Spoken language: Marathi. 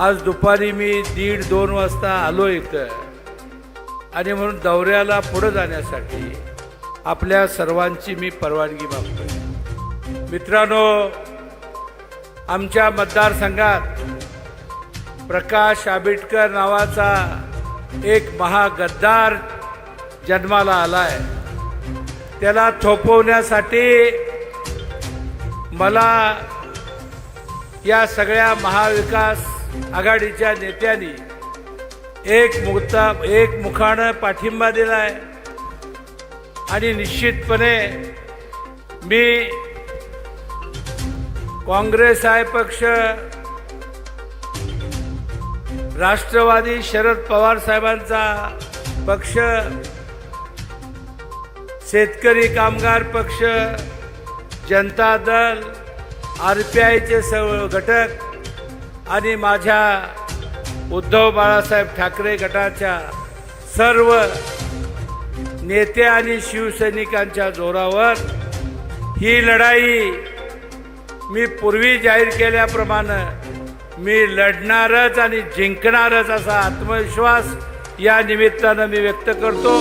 आज दुपारी मी दीड दोन वाजता आलो इथं. आणि म्हणून दौऱ्याला पुढं जाण्यासाठी आपल्या सर्वांची मी परवानगी मागतो मित्रांनो आमच्या मतदारसंघात प्रकाश आंबेडकर नावाचा एक महागद्दार जन्माला आलाय. त्याला थोपवण्यासाठी मला या सगळ्या महाविकास आघाडीच्या नेत्यांनी एक मुक्ता एक मुखानं पाठिंबा दिलाय. आणि निश्चितपणे मी काँग्रेस आहे पक्ष राष्ट्रवादी शरद पवार साहेबांचा पक्ष शेतकरी कामगार पक्ष जनता दल आर पी आयचे सर्व घटक आणि माझ्या उद्धव बाळासाहेब ठाकरे गटाच्या सर्व नेते आणि शिवसैनिकांच्या जोरावर ही लढाई मी पूर्वी जाहीर केल्याप्रमाणे मी लढणारच आणि जिंकणारच असा आत्मविश्वास या निमित्तानं मी व्यक्त करतो.